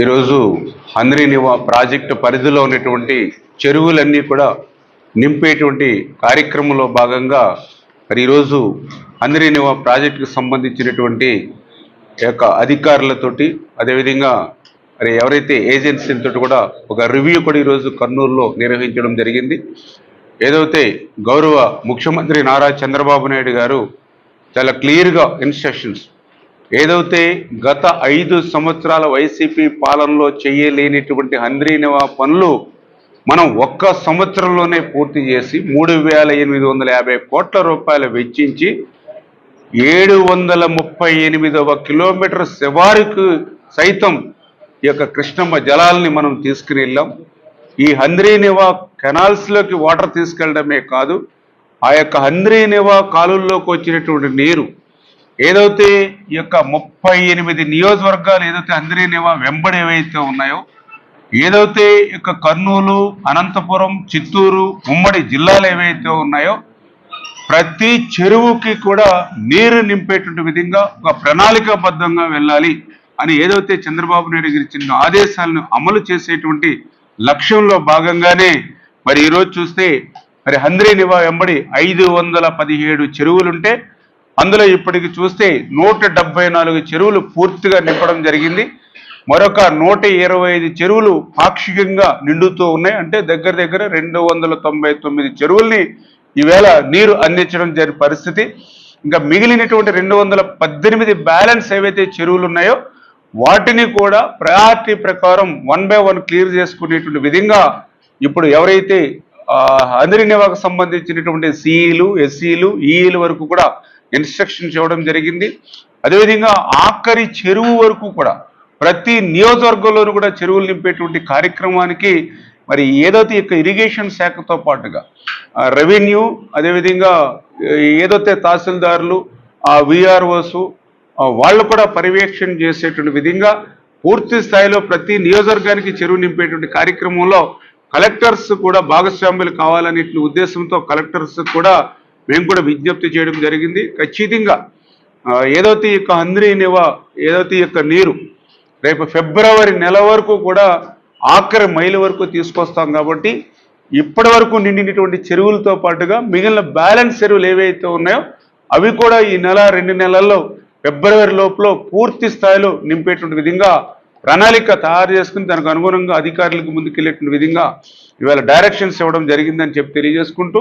ఈరోజు హంద్రీనివా ప్రాజెక్టు పరిధిలో ఉన్నటువంటి చెరువులన్నీ కూడా నింపేటువంటి కార్యక్రమంలో భాగంగా మరి ఈరోజు హంద్రీనివా ప్రాజెక్టుకు సంబంధించినటువంటి యొక్క అధికారులతోటి అదేవిధంగా మరి ఎవరైతే ఏజెన్సీలతో కూడా ఒక రివ్యూ కూడా ఈరోజు కర్నూలులో నిర్వహించడం జరిగింది. ఏదైతే గౌరవ ముఖ్యమంత్రి నారా చంద్రబాబు నాయుడు గారు చాలా క్లియర్గా ఇన్స్ట్రక్షన్స్ ఏదైతే గత ఐదు సంవత్సరాల వైసీపీ పాలనలో చేయలేనిటువంటి హంద్రీనివా పనులు మనం ఒక్క సంవత్సరంలోనే పూర్తి చేసి మూడు వేల ఎనిమిది వందల యాభై కోట్ల రూపాయలు వెచ్చించి ఏడు వందల ముప్పై ఎనిమిదవ కిలోమీటర్ శివారుకు సైతం ఈ యొక్క కృష్ణమ్మ జలాల్ని మనం తీసుకుని వెళ్ళాం. ఈ హంద్రీనివా కెనాల్స్లోకి వాటర్ తీసుకెళ్ళడమే కాదు ఆ యొక్క హంద్రీనివా కాలువల్లోకి వచ్చినటువంటి నీరు ఏదైతే ఈ యొక్క ముప్పై ఎనిమిది నియోజకవర్గాలు ఏదైతే హంద్రీనివా వెంబడి ఏవైతే ఉన్నాయో ఏదైతే ఈ యొక్క కర్నూలు అనంతపురం చిత్తూరు ఉమ్మడి జిల్లాలు ఏవైతే ఉన్నాయో ప్రతి చెరువుకి కూడా నీరు నింపేటువంటి విధంగా ఒక ప్రణాళికాబద్ధంగా వెళ్ళాలి అని ఏదైతే చంద్రబాబు నాయుడు గారి చిన్న ఆదేశాలను అమలు చేసేటువంటి లక్ష్యంలో భాగంగానే మరి ఈరోజు చూస్తే మరి హంద్రీ నివా వెంబడి ఐదు వందల పదిహేడు చెరువులుంటే అందులో ఇప్పటికి చూస్తే నూట నాలుగు చెరువులు పూర్తిగా నింపడం జరిగింది. మరొక నూట ఇరవై ఐదు చెరువులు పాక్షికంగా నిండుతూ ఉన్నాయి. అంటే దగ్గర దగ్గర రెండు వందల తొంభై తొమ్మిది చెరువుల్ని ఈవేళ నీరు అందించడం జరిగిన పరిస్థితి. ఇంకా మిగిలినటువంటి రెండు వందల పద్దెనిమిది బ్యాలెన్స్ ఏవైతే చెరువులు ఉన్నాయో వాటిని కూడా ప్రయారిటీ ప్రకారం వన్ బై వన్ క్లియర్ చేసుకునేటువంటి విధంగా ఇప్పుడు ఎవరైతే అందరి నివాకు సంబంధించినటువంటి సిఈలు ఎస్సీలు ఈఈలు వరకు కూడా ఇన్స్ట్రక్షన్స్ ఇవ్వడం జరిగింది. అదేవిధంగా ఆఖరి చెరువు వరకు కూడా ప్రతి నియోజకవర్గంలోనూ కూడా చెరువులు నింపేటువంటి కార్యక్రమానికి మరి ఏదైతే ఇక ఇరిగేషన్ శాఖతో పాటుగా రెవెన్యూ అదేవిధంగా ఏదైతే తహసీల్దారులు ఆ విఆర్ఓస్ వాళ్ళు కూడా పర్యవేక్షణ చేసేటువంటి విధంగా పూర్తి స్థాయిలో ప్రతి నియోజకవర్గానికి చెరువు నింపేటువంటి కార్యక్రమంలో కలెక్టర్స్ కూడా భాగస్వాములు కావాలనే ఉద్దేశంతో కలెక్టర్స్ కూడా మేము కూడా విజ్ఞప్తి చేయడం జరిగింది. ఖచ్చితంగా ఏదైతే ఈ యొక్క అంద్రీ నివ ఏదైతే ఈ యొక్క నీరు రేపు ఫిబ్రవరి నెల వరకు కూడా ఆఖరి మైలు వరకు తీసుకొస్తాం కాబట్టి ఇప్పటి వరకు నిండినటువంటి చెరువులతో పాటుగా మిగిలిన బ్యాలెన్స్ చెరువులు ఏవైతే ఉన్నాయో అవి కూడా ఈ నెల రెండు నెలల్లో ఫిబ్రవరి లోపల పూర్తి స్థాయిలో నింపేటువంటి విధంగా ప్రణాళిక తయారు చేసుకుని దానికి అనుగుణంగా అధికారులకు ముందుకెళ్ళేటువంటి విధంగా ఇవాళ డైరెక్షన్స్ ఇవ్వడం జరిగిందని చెప్పి తెలియజేసుకుంటూ